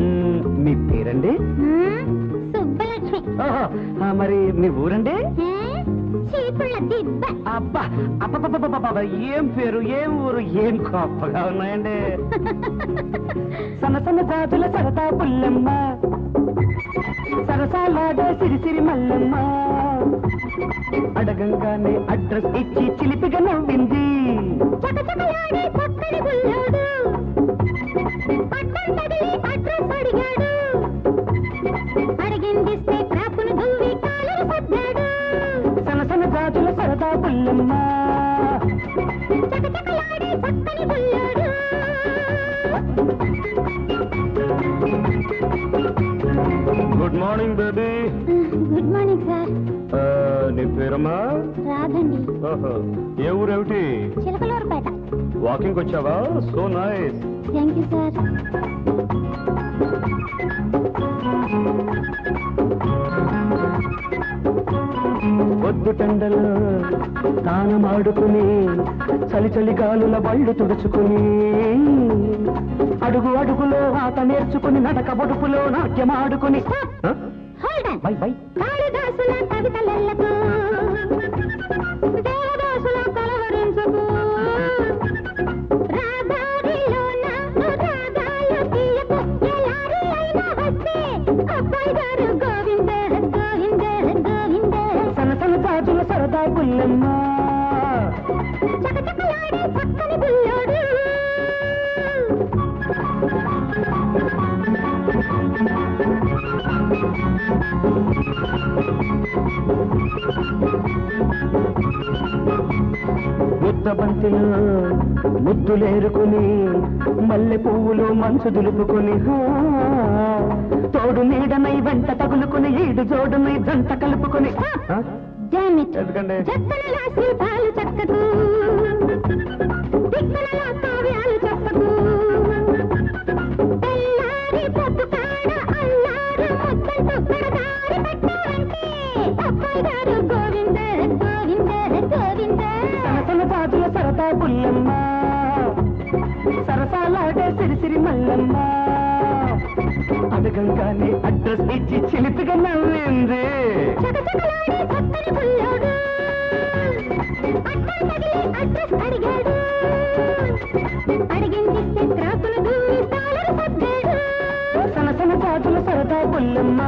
మ్మ్, మీ పేరండి? మ్మ్, సుబ్బలక్ష్మి. ఓహో, ఆ, మరి మీ ఊరండి? దిబ్బ. అబ్బా ఏం పేరు ఏం ఊరు ఏం గొప్పగా ఉన్నాయండి? సన్న సన్న జాతుల సరదా పుల్లమ్మ. సరసాలాడే సిరిసిరి మల్లమ్మ. అడగంగానే అడ్రస్ ఇచ్చి చిలిపిగా నవ్వింది. చకచకలాడే చక్కని బుల్లోడు అడిగిందిస్తే క్రాపును దువ్వి కాలువ సర్దాడు సన్న జాతుల సరదా పుల్లమ్మ చకచకలాడే చక్కని good morning baby. Good morning sir. పేరమ్మా? ఓహో ఏ ఊరేమిటి? చిలకలూరుపేట. వాకింగ్ వచ్చావా so nice. Thank you sir. తానమాడుకుని చలి చలి గాలుల బళ్ళు తుడుచుకుని అడుగు అడుగులో ఆట నేర్చుకుని నడక బొడుపులో నాట్యమాడుకుని హ? Hold on bye bye. Govinda Govinda Govinda సన సన జాజుల సరదా పుల్లమ్మ చకచకలాడే చక్కని బుల్లోడు ముద్ద బంతిలో ముద్దులేరుకుని మల్లె పువ్వులో మంచు దులుపుకుని తోడు నీడనై వెంట తగులుకుని ఈడు జోడునై జంట కలుపుకుని. చక్కకు గోవింద గోవింద గోవింద. సన జాజుల సరదా పుల్లమ్మ సరసాలాడే సిరిసిరి మల్లమ్మ. అడగంగానే అడ్రస్ ఇచ్చి చిలిపిగా నవ్వింది చక్కని పుల్లోడు. అడ్రస్ అడిగాడు. సర్దాడు. సన సన జాజుల సరదా పుల్లమ్మ